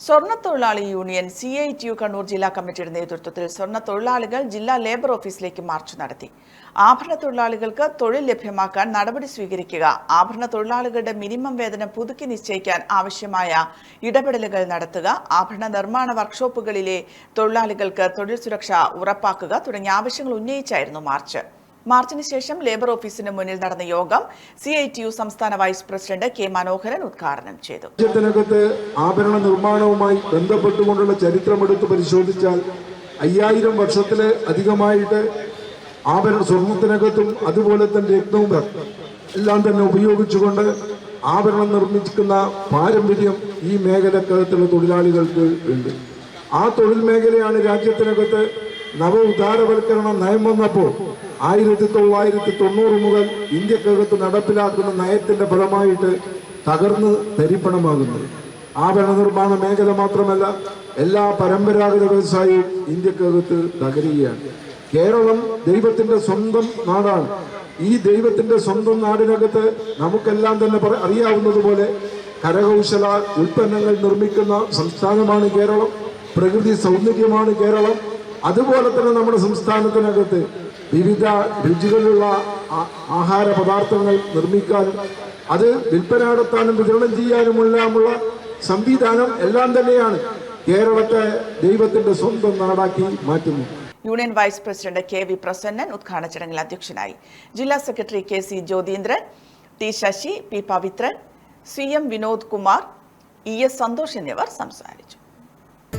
സ്വർണ തൊഴിലാളി union C I T U Kannur ജില്ലാ കമ്മിറ്റിയുടെ നേതൃത്വത്തിൽ സ്വർണ തൊഴിലാളികൾ ജില്ലാ ലേബർ ഓഫീസിലേക്ക് മാർച്ച് നടത്തി. ആഭരണ തൊഴിലാളികൾക്ക് തൊഴിൽ ലഭ്യമാക്കാൻ നടപടി സ്വീകരിക്കുക ആഭരണ തൊഴിലാളികളുടെ മിനിമം വേതനം പുതുക്കി നിശ്ചയിക്കാൻ ആവശ്യമായ ഇടപെടലുകൾ നടത്തുക ആഭരണ നിർമ്മാണ വർക്ക്ഷോപ്പുകളിലെ തൊഴിലാളികൾക്ക് തൊഴിൽ സുരക്ഷ ഉറപ്പാക്കുക തുടങ്ങിയ ആവശ്യങ്ങൾ ഉന്നയിച്ചായിരുന്നു മാർച്ച്. മാർച്ചിന് ശേഷം ലേബർ ഓഫീസിന് മുന്നിൽ നടന്ന യോഗം സി ഐ ടി യു സംസ്ഥാന വൈസ് പ്രസിഡന്റ് കെ മനോഹരൻ ഉദ്ഘാടനം ചെയ്തു. രാജ്യത്തിനകത്ത് ആഭരണ നിർമ്മാണവുമായി ബന്ധപ്പെട്ടുകൊണ്ടുള്ള ചരിത്രമെടുത്ത് പരിശോധിച്ചാൽ അയ്യായിരം വർഷത്തിലെ അധികമായിട്ട് ആഭരണ സ്വർണത്തിനകത്തും അതുപോലെ തന്നെ രത്നവും എല്ലാം തന്നെ ഉപയോഗിച്ചുകൊണ്ട് ആഭരണം നിർമ്മിക്കുന്ന പാരമ്പര്യം ഈ മേഖലക്കകത്തുള്ള തൊഴിലാളികൾക്ക് ഉണ്ട്. ആ തൊഴിൽ മേഖലയാണ് രാജ്യത്തിനകത്ത് നവ ഉദാരവൽക്കരണ നയം വന്നപ്പോൾ ആയിരത്തി തൊള്ളായിരത്തി തൊണ്ണൂറ് മുതൽ ഇന്ത്യക്കകത്ത് നടപ്പിലാക്കുന്ന നയത്തിന്റെ ഫലമായിട്ട് തകർന്ന് തരിപ്പണമാകുന്നത് ആഭരണ നിർമ്മാണ മേഖല മാത്രമല്ല എല്ലാ പരമ്പരാഗത വ്യവസായവും ഇന്ത്യക്കകത്ത് തകരുകയാണ്. കേരളം ദൈവത്തിന്റെ സ്വന്തം നാടാണ്. ഈ ദൈവത്തിന്റെ സ്വന്തം നാടിനകത്ത് നമുക്കെല്ലാം തന്നെ അറിയാവുന്നതുപോലെ കരകൗശല ഉൽപ്പന്നങ്ങൾ നിർമ്മിക്കുന്ന സംസ്ഥാനമാണ് കേരളം പ്രകൃതി സൗന്ദര്യമാണ് കേരളം. അതുപോലെ തന്നെ നമ്മുടെ സംസ്ഥാനത്തിനകത്ത് വിവിധ രുചികളുള്ള ആ- ആഹാര പദാർത്ഥങ്ങൾ നിർമ്മിക്കാനും അത് വിൽപ്പന നടത്താനും വിതരണം ചെയ്യാനുമുള്ള സംവിധാനം എല്ലാം തന്നെയാണ് കേരളത്തെ ദൈവത്തിന്റെ സ്വന്തം നാടാക്കി മാറ്റുന്നു union vice president K V Prasannan ഉദ്ഘാടന ചടങ്ങിൽ അധ്യക്ഷനായി. ജില്ലാ secretary K C Jyothindran T Sasi P Pavithran C M Vinod Kumar E S Santhosh എന്നിവർ സംസാരിച്ചു.